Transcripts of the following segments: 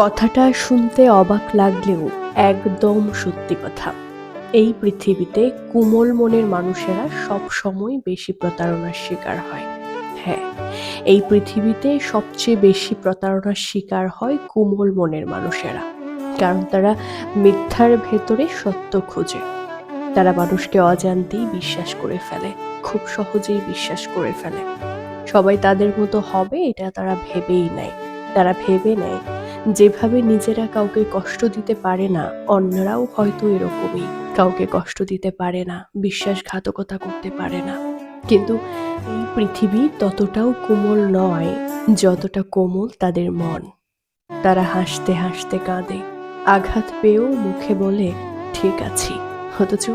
কথাটা শুনতে অবাক লাগলেও একদম সত্যি কথা। এই পৃথিবীতে কোমল মনের মানুষেরা সব সময় বেশি প্রতারণার শিকার হয়। হ্যাঁ এই পৃথিবীতে সবচেয়ে বেশি প্রতারণার শিকার হয় কোমল মনের মানুষেরা। কারণ তারা মিথ্যার ভেতরে সত্য খোঁজে। তারা মানুষকে অজান্তেই বিশ্বাস করে ফেলে, খুব সহজেই বিশ্বাস করে ফেলে। সবাই তাদের মতো হবে এটা তারা ভেবেই নেয়। তারা ভেবে নেয় যেভাবে নিজেরা কাউকে কষ্ট দিতে পারে না, অন্যরাও হয়তো এরকমই। কাউকে কষ্ট দিতে পারে না, বিশ্বাসঘাতকতা করতে পারে না। কিন্তু এই পৃথিবী ততটাও কোমল নয়, যতটা কোমল তাদের মন। তারা হাসতে হাসতে কাঁদে, আঘাত পেয়েও মুখে বলে, ঠিক আছি। অথচ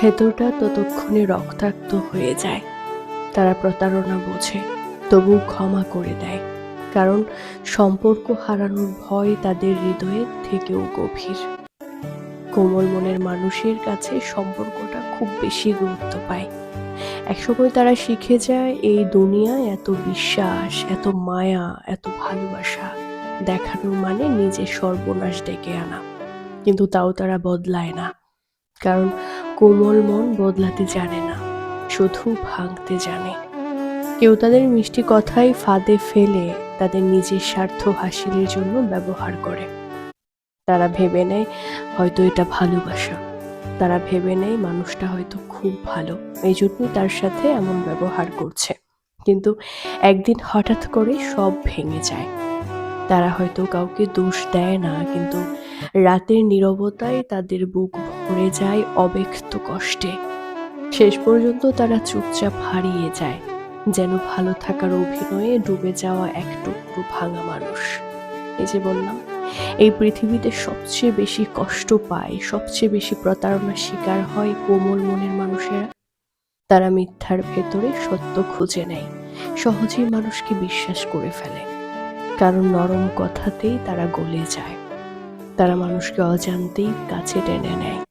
ভেতরটা ততক্ষণে রক্তাক্ত হয়ে যায়। তারা প্রতারণা বোঝে তবু ক্ষমা করে দেয়। কারণ সম্পর্ক হারানোর ভয় তাদের হৃদয়ের থেকেও গভীর। কোমল মনের মানুষের কাছে সম্পর্কটা খুব বেশি গুরুত্ব পায়। একসময় তারা শিখে যায়, এই দুনিয়ায় এত বিশ্বাস, এত মায়া, এত ভালোবাসা। দেখানোর মানে নিজের সর্বনাশ ডেকে আনা। কিন্তু তাও তারা বদলায় না। কারণ কোমল মন বদলাতে জানে না, শুধু ভাঙতে জানে। কেউ তাদের মিষ্টি কথাই ফাঁদে ফেলে তাদের নিজের স্বার্থ হাসিলের জন্য ব্যবহার করে। তারা ভেবে নেয়, হয়তো এটা ভালোবাসা। তারা ভেবে নেয়, মানুষটা হয়তো খুব ভালো। এই জন্যই তার সাথে এমন ব্যবহার করছে। কিন্তু একদিন হঠাৎ করে সব ভেঙে যায়। তারা হয়তো কাউকে দোষ দেয় না, কিন্তু রাতের নীরবতায় তাদের বুক ভরে যায় অব্যক্ত কষ্টে। শেষ পর্যন্ত তারা চুপচাপ হারিয়ে যায়। যেন ভালো থাকার অভিনয়ে ডুবে যাওয়া এক টুকরো ভাঙা মানুষ। এই যে বললাম, এই পৃথিবীতে সবচেয়ে বেশি কষ্ট পায়, সবচেয়ে বেশি প্রতারণার শিকার হয় কোমল মনের মানুষেরা। তারা মিথ্যার ভেতরে সত্য খুঁজে নেয়, সহজেই মানুষকে বিশ্বাস করে ফেলে। কারণ নরম কথাতেই তারা গলে যায়। তারা মানুষকে অজান্তেই কাছে টেনে নেয়।